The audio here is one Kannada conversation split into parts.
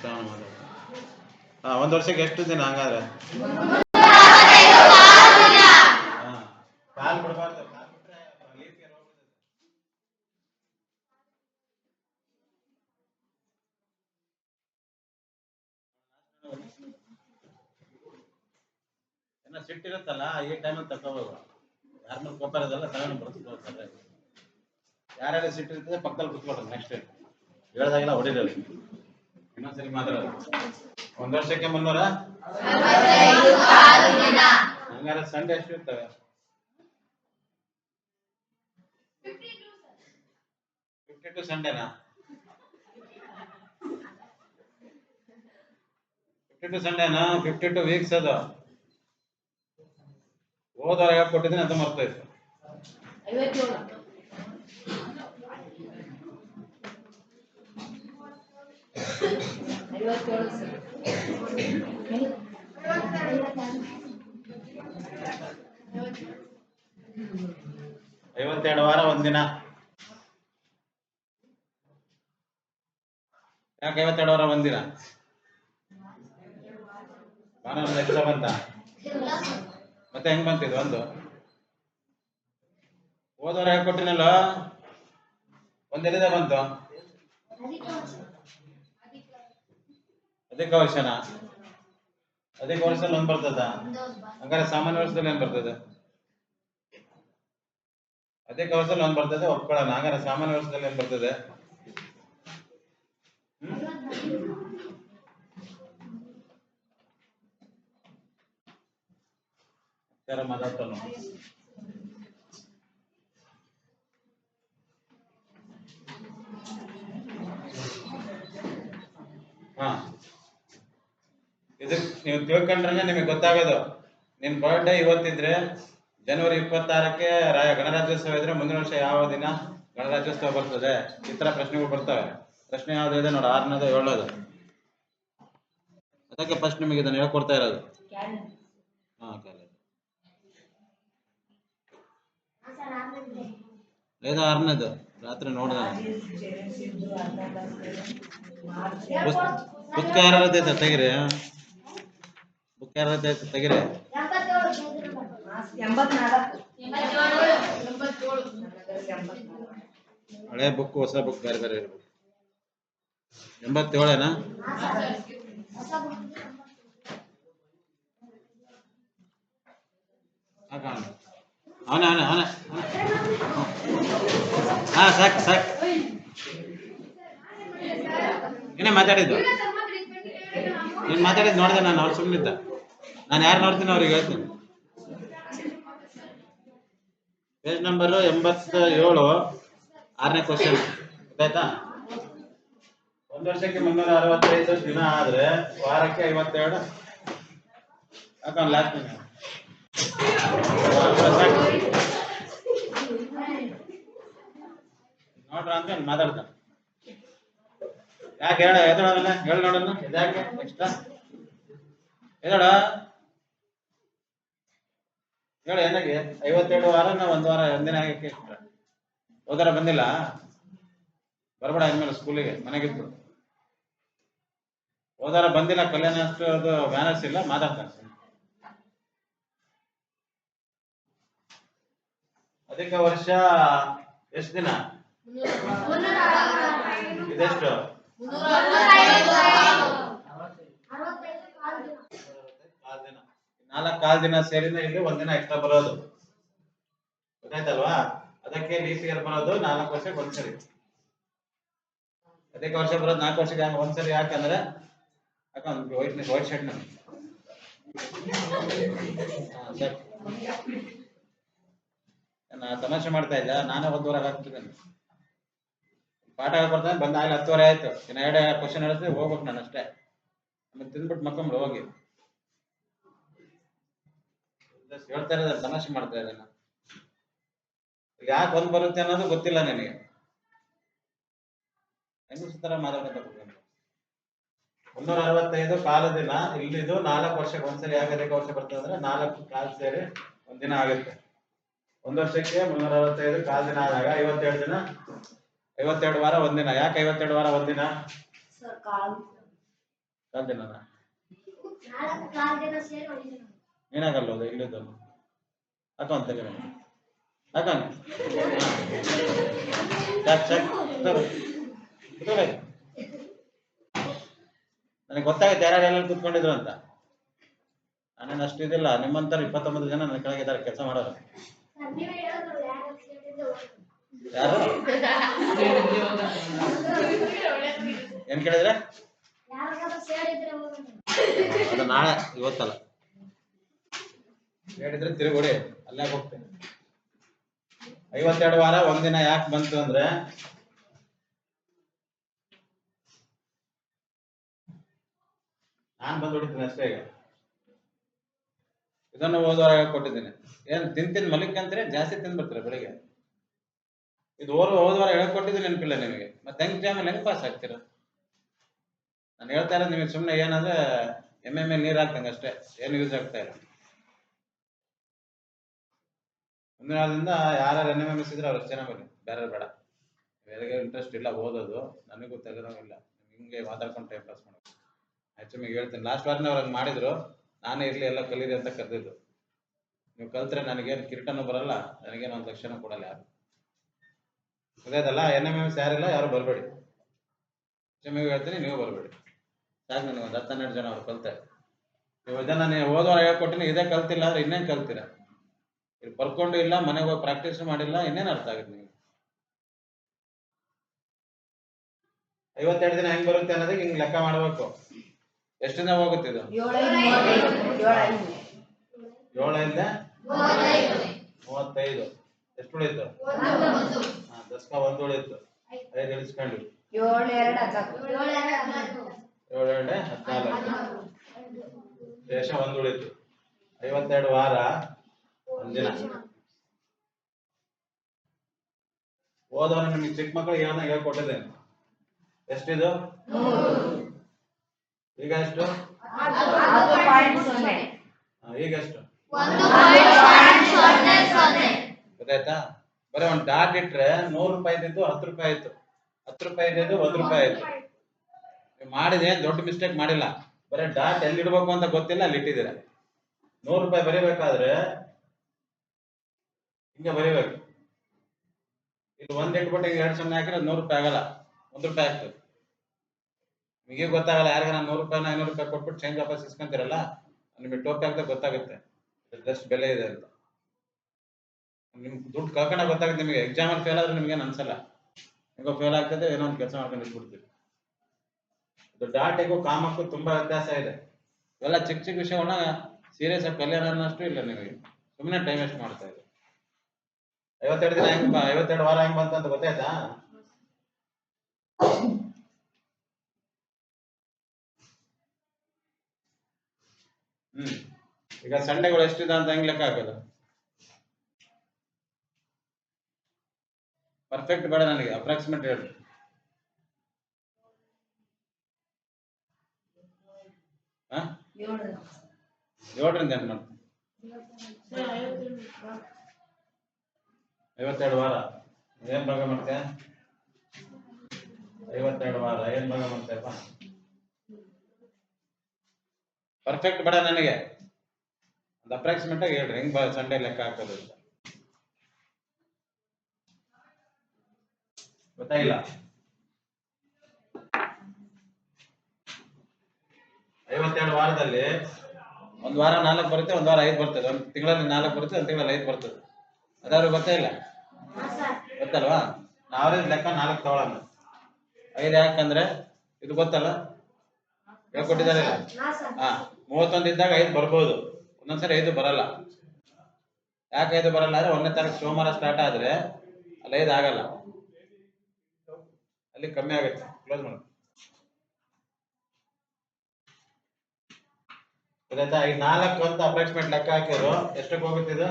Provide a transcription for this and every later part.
ಶ್ರವಣ ಮಾಡೋದು ಹಾ ಒಂದು ವರ್ಷಕ್ಕೆ ಎಷ್ಟು ದಿನ ಹಂಗಾದ್ರೆ? ಸಿಟ್ಟಿರುತ್ತಲ್ಲ ಈ ಟೈಮಲ್ಲಿ ತಗೋಬೇಕು ಯಾರ ಮೇಲೆ ಕೋಪ ಇರೋದಲ್ಲ ತಗೊಂಡು ಬರ್ಸ್ಕೊಳ್ತಾರೆ ಯಾರ್ಯಾರು ಸಿಟ್ಟಿರ್ತದೆ ಪಕ್ಕದಲ್ಲಿ ಕುತ್ಕೊಳ್ರಿ ನೆಕ್ಸ್ಟ್ ಹೇಳ್ದಾಗೆಲ್ಲ ಹೊಡಿರಲ್ಲ ಇನ್ನೊಂದ್ಸರಿ ಮಾತಾಡೋದು ಒಂದ್ ವರ್ಷಕ್ಕೆ ಮುನ್ನೂರ? ಹಂಗಾರೆ ಸಂಡೆ ಎಷ್ಟು ಇರ್ತವೆ. ಫಿಫ್ಟಿ ಟು ಸಂಡೇನಾ ಫಿಫ್ಟಿ ಟು ಸಂಡೇನಾ ಫಿಫ್ಟಿ ಟು ವೀಕ್ಸ್ ಅದು ಹೋದವ್ರು ಯಾಕೆ ಕೊಟ್ಟಿದ್ದೀನಿ ಅಂತ ಮರ್ತೋಯ್ತು. ಐವತ್ತೆರಡು ವಾರ ಒಂದಿನ ಯಾಕೆ ಐವತ್ತೆರಡು ವಾರ ಒಂದಿನ ಬಂತ? ಮತ್ತೆ ಹೆಂಗ್ ಬಂತಿದ್ ಒಂದು? ಹೋದವರ ಹೇಳ್ಕೊಟ್ಟಿನಲ್ಲ ಕೊಟ್ಟಿನಲ್ಲ ಒಂದೆಲ್ಲಿದೆ ಬಂತು? ಅಧಿಕ ವರ್ಷನಾ ಅದಕ್ಕೆ ವರ್ಷದಲ್ಲಿ ಒಂದ್ ಬರ್ತದ? ಹಂಗಾರೆ ಸಾಮಾನ್ಯ ವರ್ಷದಲ್ಲಿ ಏನ್ ಬರ್ತದ. ಅದೇ ವರ್ಷದಲ್ಲಿ ಒಂದ್ ಬರ್ತದೆ, ಒಪ್ಕೊಳ್ಳೋಣ. ಹಂಗಾರೆ ಸಾಮಾನ್ಯ ವರ್ಷದಲ್ಲಿ ಏನ್ ಬರ್ತದೆ. ಮಾತಾಡ್ತಾನು? ಹಾ. ಇದಕ್ ನೀವು ತಿಳ್ಕೊಂಡ್ರೆ ನಿಮಗೆ ಗೊತ್ತಾಗೋದು. ನಿನ್ ಬರ್ಡೇ ಇವತ್ತಿದ್ರೆ ಜನವರಿ ಇಪ್ಪತ್ತಾರಕ್ಕೆ ಗಣರಾಜ್ಯೋತ್ಸವ ಇದ್ರೆ ಮುಂದಿನ ವರ್ಷ ಯಾವ ದಿನ ಗಣರಾಜ್ಯೋತ್ಸವ ಬರ್ತದೆ? ಈ ತರ ಪ್ರಶ್ನೆಗಳು ಬರ್ತವೆ. ಪ್ರಶ್ನೆ ಯಾವ್ದು ಇದೆ ನೋಡು ಆರನೇದು ಏಳನೇದು. ಅದಕ್ಕೆ ಫಸ್ಟ್ ನಿಮಗೆ ಇದನ್ನ ಹೇಳ್ಕೊಡ್ತಾ ಇರೋದು. ಹಾ ರಾತ್ರಿ ನೋಡ್ದೆ. ಬುಕ್ ಯಾರದ್ದು ಐತೆ ತೆಗಿರಿ. ಹಳೆ ಬುಕ್, ಹೊಸ ಬುಕ್ ಬೇರೆ ಬೇರೆ ಇರ್ಬೇಕು. ಎಂಬತ್ತೇಳೇನಾ? ಅವನ ಅವನ ಅವನ ಹಾ, ಸಾಕ್ ಸಾಕ್. ಏನೇ ಮಾತಾಡಿದ್ದು? ನೀನು ಮಾತಾಡಿದ್ದು ನೋಡಿದೆ ನಾನು ಅವ್ರು ಸುಮ್ಮನಿದ್ದ ನಾನು ಯಾರು ನೋಡ್ತೀನಿ ಅವ್ರಿಗೆ ಹೇಳ್ತೀನಿ. ಪೇಜ್ ನಂಬರ್ ಎಂಬತ್ತ ಏಳು ಆರನೇ ಕ್ವಶನ್ ಗೊತ್ತಾಯ್ತಾ? ಒಂದ್ ವರ್ಷಕ್ಕೆ ಮುನ್ನೂರ ಅರವತ್ತೈದು ದಿನ ಆದ್ರೆ ವಾರಕ್ಕೆ ಐವತ್ತೆರಡು. ಯಾಕಂದ್ ಲಾಸ್ಟ್ ನೋಡ್ರ ಅಂತ ಮಾತಾಡ್ತಾನೆ. ಯಾಕೆ ಹೇಳ ಹೇಳ ನೋಡೋಣ ಇದ್ಯಾಕೆ ಎಕ್ಸ್ಟ್ರಾ? ಎದಳ ಹೇಳು ಏನಾಗೆ? ಐವತ್ತೆರಡು ವಾರ ನಾ ಒಂದು ವಾರ ಒಂದಿನ ಆಗಕ್ಕೆ ಹೋದಾರ ಬಂದಿಲ್ಲ? ಬರಬೇಡ ಇನ್ಮೇಲೆ ಸ್ಕೂಲಿಗೆ ಮನೆಗಿದ್ದು ಹೋದಾರ ಬಂದಿಲ್ಲ ಕಲ್ಯಾಣ ಅಷ್ಟು ಅದು ಮ್ಯಾನರ್ಸ್ ಇಲ್ಲ ಮಾತಾಡ್ತಾರೆ. ಅಧಿಕ ವರ್ಷ ಎಷ್ಟು ದಿನ? ಇದೆಷ್ಟು ಕಾಲ್ ದಿನ ನಾಲ್ಕು ಕಾಲ್ ದಿನ ಸೇರಿನ ಇಲ್ಲಿ ಒಂದಿನ ಎಕ್ಸ್ಟ್ರಾ ಬರೋದು. ಗೊತ್ತಾಯ್ತಲ್ವಾ? ಅದಕ್ಕೆ ಲೀಪ್ ಇಯರ್ ಬರೋದು ನಾಲ್ಕು ವರ್ಷಕ್ಕೆ ಒಂದ್ಸರಿ. ಅದಕ್ಕೆ ವರ್ಷ ಬರೋದು ನಾಲ್ಕು ವರ್ಷಕ್ಕೆ ಒಂದ್ಸರಿ ಯಾಕಂದ್ರೆ ಯಾಕಂದ್ರೆ ವೈಟ್ ವೈಟ್ ಶರ್ಟ್ ನಾ ತಮಾಷೆ ಮಾಡ್ತಾ ಇದ್ದ, ನಾನೇ ಒಂದೂವರೆ ಹಾಕ್ತಿದ್ದೇನೆ. ಪಾಠ ಬರ್ತಾನೆ ಬಂದ ಆಗ್ಲಿ ಹತ್ತುವರೆ ಆಯ್ತು. ಎರಡು ಕ್ವಶನ್ ಹೇಳಿದ್ರೆ ಹೋಗ್ಬೇಕು ನಾನು ಅಷ್ಟೇ ಆಮೇಲೆ ತಿಂದ್ಬಿಟ್ಟು ಮಕ್ಕಳು ಹೋಗಿ. ಹೇಳ್ತಾ ಇರೋದು ತಮಾಷೆ ಮಾಡ್ತಾ ಇದ್ದಾನೆ ಯಾಕೆ ಒಂದ್ ಬರುತ್ತೆ ಅನ್ನೋದು ಗೊತ್ತಿಲ್ಲ ನನಗೆ. ಹೆಂಗಸ ತರ ಮಾತಾಡ್ಕೊಂತ ಕೂತ್ಕೊಂಡು. ಮುನ್ನೂರ ಅರವತ್ತೈದು ಕಾಲ ದಿನ ಇಲ್ಲಿದು ನಾಲ್ಕು ವರ್ಷಕ್ಕೆ ಒಂದ್ಸರಿ ಯಾಕೆ ಅಧಿಕ ವರ್ಷ ಬರ್ತದೆ ಅಂದ್ರೆ ನಾಲ್ಕು ಕಾಲ್ ಸೇರಿ ಒಂದಿನ ಆಗುತ್ತೆ. ಒಂದ್ ವರ್ಷಕ್ಕೆ ಮುನ್ನೂರ ಅರವತ್ತೈದು ಕಾಲ್ ದಿನ ಆದಾಗ ಐವತ್ತೆರಡು ದಿನ ಐವತ್ತೆರಡು ವಾರ ಒಂದಿನ ಯಾಕೆ ಐವತ್ತೆರಡು ವಾರ ಒಂದಿನ ಕಾಲ್ ದಿನ. ನಾಲ್ಕು ಅದು ಅಂತ ತೆಗೆ. ಹಾಕೋಣ. ನನಗೆ ಗೊತ್ತಾಗುತ್ತೆ ಯಾರ್ಯಾರು ಎಲ್ಲ ಕೂತ್ಕೊಂಡಿದ್ರು ಅಂತ. ನಾನೇನು ಅಷ್ಟು ಇದಿಲ್ಲ. ನಿಮ್ಮಂತರ ಇಪ್ಪತ್ತೊಂಬತ್ತು ಜನ ನನ್ನ ಕೆಳಗೆ ಇದ್ದಾರೆ ಕೆಲಸ ಮಾಡೋರು. ಯಾರು? ಏನ್ ಕೇಳಿದ್ರೆ? ಅದು ನಾಳೆ ಇವತ್ತಲ್ಲ. ಹೇಳಿದ್ರೆ ತಿರುಗೋಡಿ, ಅಲ್ಲೇ ಹೋಗ್ತೇನೆ. ಐವತ್ತೆರಡು ವಾರ ಒಂದಿನ ಯಾಕೆ ಬಂತು ಅಂದ್ರೆ, ನಾನ್ ಬಂದು ಹೊಡಿತೀನಿ ಅಷ್ಟೇ ಈಗ. ಇದನ್ನು ಓದುವಾಗ ಕೊಟ್ಟಿದ್ದೀನಿ. ಏನ್ ತಿನ್ ಮಲಿಕ್ ಅಂತೀರಿ? ಜಾಸ್ತಿ ತಿಂದ್ಬಿಡ್ತೀರ ಬೆಳಿಗ್ಗೆ? ಇದು ಓರ್ ಹೇಳಕ್ ಕೊಟ್ಟಿದ್ದೀನಿ ನೆನಪಿಲ್ಲ ನಿಮಗೆ. ಮತ್ತೆ ಹೆಂಗ್ ಜಾಮಲ್ಲಿ ಹೆಂಗ್ ಪಾಸ್ ಆಗ್ತೀರ? ನಾನು ಹೇಳ್ತಾ ಇರೋದು ನಿಮಗೆ ಸುಮ್ಮನೆ ಏನಂದ್ರೆ ಎಂ ಎ ನೀರು ಹಾಕ್ತಂಗೆ ಅಷ್ಟೇ. ಏನು ಯೂಸ್ ಆಗ್ತಾ ಇಲ್ಲ. ಮುಂದಿನ ಯಾರು ಎನ್ ಎಂ ಎಂ ಎಸ್ ಇದ್ರೆ ಅವ್ರು ಚೆನ್ನಾಗಿ ಬನ್ನಿ ಬೇರೆ ಬೇಡ. ಬೇರೆ ಇಂಟ್ರೆಸ್ಟ್ ಇಲ್ಲ ಓದೋದು, ನನಗೂ ತೆಗೆದಂಗಿಲ್ಲ ಹಿಂಗೆ ಮಾತಾಡ್ಕೊಂಡು ಟೈಮ್ ಪಾಸ್ ಮಾಡೋದು. ಆ್ಯಕ್ಚುಲಿ ಹೇಳ್ತೀನಿ. ಲಾಸ್ಟ್ ವಾರನೇ ಹಂಗೆ ಮಾಡಿದ್ರು. ನಾನೇ ಇರಲಿ, ಎಲ್ಲ ಕಲೀರಿ ಅಂತ ಕರೆದಿದ್ದು. ನೀವು ಕಲ್ತ್ರೆ ನನಗೇನು ಕಿರೀಟನೂ ಬರಲ್ಲ, ನನಗೇನು ಒಂದು ಲಕ್ಷನೂ ಕೊಡಲ್ಲ ಯಾರು. ಗೊತ್ತಾಯ್ತಲ್ಲ ಎನ್ ಎಂ ಎಸ್ ಯಾರಿಲ್ಲ ಯಾರು ಬರಬೇಡಿ. ಕ್ಷಮೆಗೆ ಹೇಳ್ತೀನಿ, ನೀವು ಬರಬೇಡಿ. ಸಾಕು ನನಗೆ ಒಂದು ಹತ್ತು ಹನ್ನೆರಡು ಜನ ಅವ್ರು ಕಲ್ತಾರೆ ನೀವು ಇದನ್ನ ನೀವು ಓದೋ ಹೇಳ್ಕೊಟ್ಟಿನಿ, ಇದೇ ಕಲ್ತಿಲ್ಲ ಅಂದ್ರೆ ಇನ್ನೇನು ಕಲ್ತೀರ? ಇಲ್ಲಿ ಬರ್ಕೊಂಡು ಇಲ್ಲ, ಮನೆಗೆ ಹೋಗಿ ಪ್ರಾಕ್ಟೀಸ್ ಮಾಡಿಲ್ಲ, ಇನ್ನೇನು ಅರ್ಥ ಆಗುತ್ತೆ ನಿಮಗೆ? ಐವತ್ತೆರಡು ದಿನ ಹೆಂಗ್ ಬರುತ್ತೆ ಅನ್ನೋದಕ್ಕೆ ಹಿಂಗ್ ಲೆಕ್ಕ ಮಾಡಬೇಕು. ಎಷ್ಟು ದಿನ ಹೋಗುತ್ತೆ ಇದು? ಏಳೈದ. ಮೂವತ್ತೈದು. ಎಷ್ಟು ಉಳಿತು? ಹಾ, ದಸ್ಕ ಒಂದು ಉಳಿತು. ಐದು ಇಳಿಸ್ಕೊಂಡು. ಏಳೆರಡು, ಹದಿನಾಲ್ಕು. ಶೇಷ ಒಂದು ಉಳಿತು. ಐವತ್ತೆರಡು ವಾರ. ಒಂದಿನ ಹೋದವರ ನಿಮಗೆ ಚಿಕ್ಕ ಮಕ್ಕಳು ಏನೋ ಹೇಳ್ಕೊಟ್ಟಿದೆ ಎಷ್ಟಿದು? ಈಗ ಎಷ್ಟು? ಈಗ ಎಷ್ಟು? ಗೊತ್ತಾಯ್ತಾ? ಬರೀ ಒಂದು ಡಾಟ್ ಇಟ್ರೆ ನೂರು ರೂಪಾಯಿ ಇದ್ದಿದ್ದು ಹತ್ತು ರೂಪಾಯಿ ಆಯ್ತು ಹತ್ತು ರೂಪಾಯಿ ಇದ್ದಿದ್ದು ಒಂದು ರೂಪಾಯಿ ಆಯ್ತು ಮಾಡಿದೆ ದೊಡ್ಡ ಮಿಸ್ಟೇಕ್ ಮಾಡಿಲ್ಲ. ಬರೀ ಡಾಟ್ ಎಲ್ಲಿ ಇಡ್ಬೇಕು ಅಂತ ಗೊತ್ತಿಲ್ಲ, ಅಲ್ಲಿ ಇಟ್ಟಿದ್ದೀರ. ನೂರು ರೂಪಾಯಿ ಬರಿಬೇಕಾದ್ರೆ ಹಿಂಗೆ ಬರೀಬೇಕು. ಇದು ಒಂದ್ ಇಟ್ಬಿಟ್ಟು ಎರಡು ಸೊನ್ನೆ ಹಾಕಿದ್ರೆ ನೂರು ರೂಪಾಯಿ ಆಗಲ್ಲ. ಒಂದು ರೂಪಾಯಿ ಆಗ್ತದೆ. ನಿಮಗೆ ಗೊತ್ತಾಗಲ್ಲ, ಯಾರಿಗಾರ ನೂರು ರೂಪಾಯಿ ಐನೂರು ರೂಪಾಯಿ ಕೊಟ್ಬಿಟ್ಟು ಚೇಂಜ್ ವಾಪಸ್ ಇಸ್ಕೊಂತೀರಲ್ಲ ನಿಮಗೆ ಟೋಪಿ ಅಂತ ಗೊತ್ತಾಗುತ್ತೆ. ಜಸ್ಟ್ ಬೆಲೆ ಇದೆ ಅಂತ. ನಿಮ್ಗೆ ದುಡ್ಡು ಕಳ್ಕೊಂಡ ಗೊತ್ತಾಗುತ್ತೆ ನಿಮಗೆ. ಎಕ್ಸಾಮ್ ಫೇಲ್ ಆದ್ರೆ ನಿಮ್ಗೆ ಅನ್ಸಲ್ಲ. ಹೆಂಗೋ ಫೇಲ್ ಆಗ್ತದೆ, ಏನೋ ಒಂದು ಕೆಲಸ ಮಾಡ್ಕೊಂಡು ಇಟ್ಬಿಡ್ತೀವಿ ಇದು ಡಾಟೆಗೂ ಕಾಮಕ್ಕೂ ತುಂಬಾ ವ್ಯತ್ಯಾಸ ಇದೆ. ಇವೆಲ್ಲ ಚಿಕ್ಕ ಚಿಕ್ಕ ವಿಷಯಗಳನ್ನ ಸೀರಿಯಸ್ ಆಗಿ ಕಲ್ಯಾಣ ಅನ್ನೋಷ್ಟು ಇಲ್ಲ ನಿಮಗೆ. ಸುಮ್ಮನೆ ಟೈಮ್ ವೇಸ್ಟ್ ಮಾಡ್ತಾ ಇದೆ ಐವತ್ತೆರಡು ದಿನ ಹೆಂಗ್ ಐವತ್ತೆರಡು ವಾರ ಹೆಂಗ್ ಬಂತ ಅಂತ ಗೊತ್ತಾಯ್ತಾ? ಹ್ಮ್. ಈಗ ಸಂಡೆಗಳು ಎಷ್ಟಿದೆ ಅಂತ ಹೆಂಗ್ ಲೆಕ್ಕ ಹಾಕೋದು? ಪರ್ಫೆಕ್ಟ್ ಬೇಡ ನನಗೆ ಅಪ್ರಾಕ್ಸಿಮೇಟ್ ಹೇಳಿ. ಏಳರಿಂದ. ಏನ್ ಮಾಡ್ತೀನಿ ಐವತ್ತೆರಡು ವಾರ. ಏನ್ ಭಾಗ ಮಾಡ್ತೀಯ? ಐವತ್ತೆರಡು ವಾರ. ಏನ್ ಭಾಗ ಮಾಡ್ತೀಯಪ್ಪ? ಪರ್ಫೆಕ್ಟ್ ಬೇಡ ನನಗೆ. ಒಂದು ಅಪ್ರಾಕ್ಸಿಮೇಟ್ ಆಗಿ ಹೇಳ್ರಿ. ಹೆಂಗ್ ಸಂಡೇ ಲೆಕ್ಕ ಹಾಕೋದು ಗೊತ್ತಾಗಿಲ್ಲ? ಐವತ್ತೆರಡು ವಾರದಲ್ಲಿ ಒಂದ್ ವಾರ ನಾಲ್ಕು ಬರುತ್ತೆ, ಒಂದ್ ವಾರ ಐದು ಬರ್ತದೆ. ಒಂದ್ ತಿಂಗಳಲ್ಲಿ ನಾಲ್ಕು ಬರುತ್ತೆ, ಒಂದ್ ತಿಂಗಳಲ್ಲಿ ಐದು ಬರ್ತದೆ. ಅದಾದ್ರು ಗೊತ್ತೇ ಇಲ್ಲ. ಗೊತ್ತಲ್ವಾ? ನಾವೇ ಲೆಕ್ಕ ನಾಲ್ಕು ತಗೊಳಲ್ಲ ಐದು ಯಾಕಂದ್ರೆ ಇದು ಗೊತ್ತಲ್ಲ? ಹೇಳ್ಕೊಟ್ಟಿದ್ದಾರೆ ಹಾ ಮೂವತ್ತೊಂದು ಇದ್ದಾಗ ಐದು ಬರ್ಬೋದು. ಒಂದೊಂದ್ಸರಿ ಐದು ಬರಲ್ಲ. ಯಾಕೆ ಐದು ಬರಲ್ಲ ಅಂದ್ರೆ ಒಂದನೇ ತಾರೀಕು ಸೋಮವಾರ ಸ್ಟಾರ್ಟ್ ಆದ್ರೆ ಅಲ್ಲಿ ಐದು ಆಗಲ್ಲ. ಅಲ್ಲಿ ಕಮ್ಮಿ ಆಗುತ್ತೆ. ಕ್ಲೋಸ್ ಮಾಡಿ ಗೊತ್ತಾಯ್ತಾ ಈಗ ನಾಲ್ಕು ಅಂತ ಅಪ್ರಾಕ್ಸಿಮೇಟ್ ಲೆಕ್ಕ ಹಾಕಿದ್ರು. ಎಷ್ಟಕ್ಕೆ ಹೋಗುತ್ತೆ ಇದು?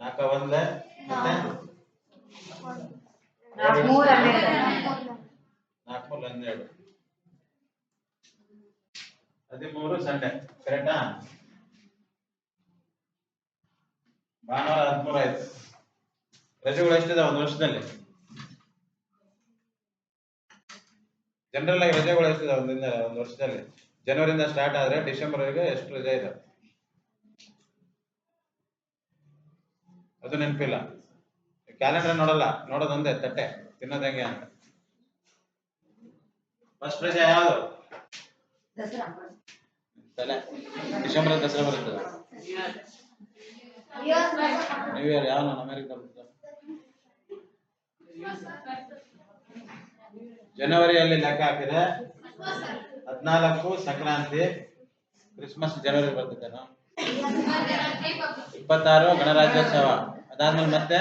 ನಾಲ್ಕ ಒಂದ ನಾಲ್ಕು ಮೂರು ಹನ್ನೆರಡು. ಹದಿಮೂರು ಸಂಡೆ ಕರೆಕ್ಟಾ ಭಾನುವಾರ ಹದಿಮೂರು ಆಯ್ತು. ರಜೆಗಳು ಎಷ್ಟಿದೆ ಒಂದು ವರ್ಷದಲ್ಲಿ? ಜನರಲ್ ಆಗಿ ರಜೆಗಳು ಎಷ್ಟಿದೆ ಒಂದಿಂದ ಒಂದು ವರ್ಷದಲ್ಲಿ? ಜನವರಿಂದ ಸ್ಟಾರ್ಟ್ ಆದ್ರೆ ಡಿಸೆಂಬರ್ ವರೆಗೆ ಎಷ್ಟು ರಜೆ ಇದೆ ಅದು ನೆನಪಿಲ್ಲ. ಕ್ಯಾಲೆಂಡರ್ ನೋಡಲ್ಲ ನೋಡೋದೊಂದೇ ತಟ್ಟೆ ತಿನ್ನೋದ್ ಹೆಂಗೆ ಅಂತ. ಫಸ್ಟ್ ಪ್ರಜೆ ಯಾವ್ದು? ತಲೆ. ಡಿಸೆಂಬರ್ ದಸರಾ ಬರುತ್ತದೆ ನ್ಯೂ ಇಯರ್ ಯಾವ ಅಮೆರಿಕ ಜನವರಿಯಲ್ಲಿ ಲೆಕ್ಕ ಹಾಕಿದೆ. ಹದಿನಾಲ್ಕು ಸಂಕ್ರಾಂತಿ ಕ್ರಿಸ್ಮಸ್ ಜನವರಿ ಬರ್ತದೆ ಇಪ್ಪತ್ತಾರು ಗಣರಾಜ್ಯೋತ್ಸವ. ಅದಾದ್ಮೇಲೆ ಮತ್ತೆ?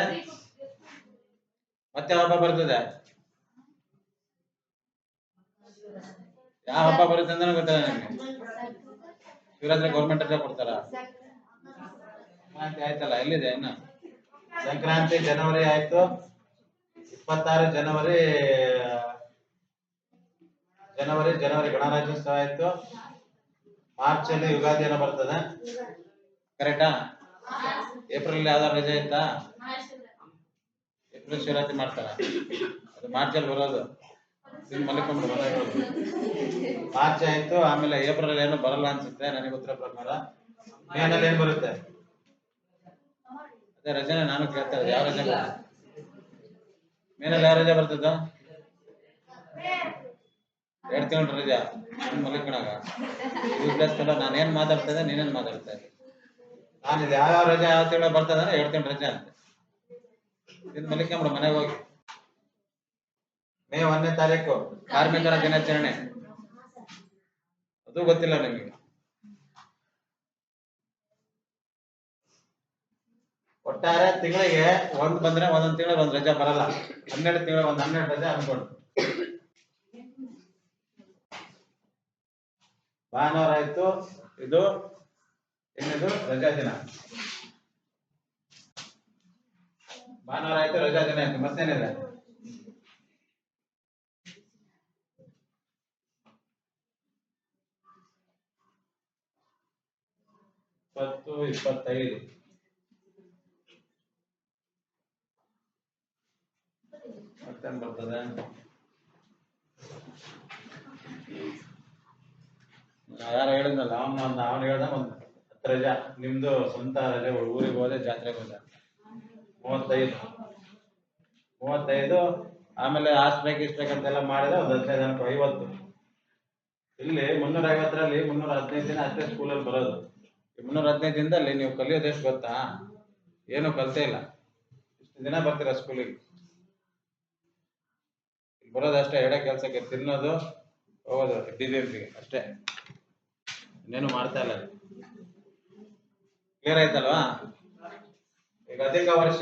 ಮತ್ತೆ ಹಬ್ಬ ಬರ್ತದೆ? ಯಾವ ಹಬ್ಬ ಬರುತ್ತೆ ಅಂತ ಗೊತ್ತಿಲ್ಲ ನಿಮ್ಗೆ ಶಿವರಾತ್ರಿ ಗೌರ್ಮೆಂಟ್ ಹತ್ರ ಕೊಡ್ತಾರ. ಸಂಕ್ರಾಂತಿ ಆಯ್ತಲ್ಲ ಎಲ್ಲಿದೆ ಇನ್ನ? ಸಂಕ್ರಾಂತಿ ಜನವರಿ ಆಯ್ತು. ಇಪ್ಪತ್ತಾರು ಜನವರಿ ಜನವರಿ ಜನವರಿ ಗಣರಾಜ್ಯೋತ್ಸವ ಆಯ್ತು. ಮಾರ್ಚ್ ಅಲ್ಲಿ ಯುಗಾದಿ ಏನೋ ಬರ್ತದೆ ಕರೆಕ್ಟಾ ಏಪ್ರಿಲ್ ಯಾವ್ದಾರ ರಜೆ ಇತ್ತಾ ಏಪ್ರಿಲ್ ಶಿವರಾತ್ರಿ ಮಾಡ್ತಾರ? ಅದು ಮಾರ್ಚ್ ಅಲ್ಲಿ ಬರೋದು. ಮಲ್ಲಿಕೊಂಡು ಮನೆಗೆ ಮಾರ್ಚ್ ಆಯ್ತು, ಆಮೇಲೆ ಏಪ್ರಿಲ್ ಏನು ಬರಲ್ಲ ಅನ್ಸುತ್ತೆ, ನನಗೆ ಉತ್ತರ ಪ್ರಕಾರ. ಮೇನಲ್ಲಿ ಏನ್ ಬರುತ್ತೆ? ಅದೇ ರಜೆನೆ ನಾನು ಕೇಳ್ತಾ ಇದ್ದೆ ಯಾವ ರಜೆ? ಮೇನಲ್ಲಿ ಯಾವ ರಜೆ ಬರ್ತದ? ಎರಡ್ ತಿಂಗಳ ರಜೆ. ಮಲ್ಲಿಕಣಾಗ ನಾನು ಏನ್ ಮಾತಾಡ್ತಾ ಇದ್ದೆ, ನೀನೇನ್ ಮಾತಾಡ್ತಾ ಇದ್ದೆ? ನಾನು ಇದು ಯಾವ ಯಾವ ರಜೆ, ಯಾವ ತಿಂಗಳು ಬರ್ತದೆ ಅಂದ್ರೆ ತಿಂಗಳ ರಜೆ ಇದ್ ಇದು ಮಲ್ಲಿಕಂಬಿಡು ಮನೆಗೆ ಹೋಗಿ. ಮೇ ಒಂದನೇ ತಾರೀಕು, ಕಾರ್ಮಿಕರ ದಿನಾಚರಣೆ. ಅದು ಗೊತ್ತಿಲ್ಲ ನಿಮಗೆ ಒಟ್ಟಾರೆ ತಿಂಗಳಿಗೆ ಒಂದ್ ಬಂದ್ರೆ ಒಂದೊಂದ್ ತಿಂಗಳಿಗೆ ಒಂದ್ ರಜೆ ಬರಲ್ಲ. ಹನ್ನೆರಡು ತಿಂಗಳ, ಒಂದ್ ಹನ್ನೆರಡು ರಜೆ ಅನ್ಕೊಂಡು ಭಾನುವಾರ ಆಯ್ತು. ಇದು ಏನಿದು ರಜಾ ದಿನ. ಭಾನುವಾರ ಆಯ್ತು ರಜಾ ದಿನ ಆಯ್ತು ಮತ್ತೇನಿದೆ? ಇಪ್ಪತ್ತು, ಇಪ್ಪತ್ತೈದು. ಮತ್ತೇನ್ ಬರ್ತದೆ? ಯಾರು ಹೇಳಿದ್ನಲ್ಲ? ಅವನು ಅವನು ಹೇಳ್ದ ಒಂದು. ರಜೆ, ನಿಮ್ದು ಸ್ವಂತ ರಜೆ, ಊರಿಗೆ ಹೋದೆ ಜಾತ್ರೆಗೆ ಹೋದೆ ಮೂವತ್ತೈದು. ಮೂವತ್ತೈದು, ಆಮೇಲೆ ಆಸ್ಬೇಕು ಇಸ್ಟ್ರೇಕ್ ಅಂತೆಲ್ಲ ಮಾಡಿದ್ರೆ ಒಂದು ಹದಿನೈದು ಜನಕ್ಕೆ ಐವತ್ತು. ಇಲ್ಲಿ ಮುನ್ನೂರ ಐವತ್ತರಲ್ಲಿ ಮುನ್ನೂರ ಹದಿನೈದು ದಿನ ಅಷ್ಟೇ ಸ್ಕೂಲಲ್ಲಿ ಬರೋದು. ಮುನ್ನೂರ ಹದಿನೈದು ದಿನದಲ್ಲಿ ನೀವು ಕಲಿಯೋದು ಎಷ್ಟು ಗೊತ್ತಾ? ಏನು ಕಲಿತೇ ಇಲ್ಲ. ಇಷ್ಟು ದಿನ ಬರ್ತೀರಾ ಸ್ಕೂಲಿಗೆ ಬರೋದಷ್ಟೇ ಎಡೆ ಕೆಲಸಕ್ಕೆ ತಿನ್ನೋದು, ಹೋಗೋದು ಡಿ ಬಿ ಅಷ್ಟೇ. ಇನ್ನೇನು ಮಾಡ್ತಾ ಇಲ್ಲ. ಕ್ಲಿಯರ್ ಆಯ್ತಲ್ವಾ? ಈಗ ಅಧಿಕ ವರ್ಷ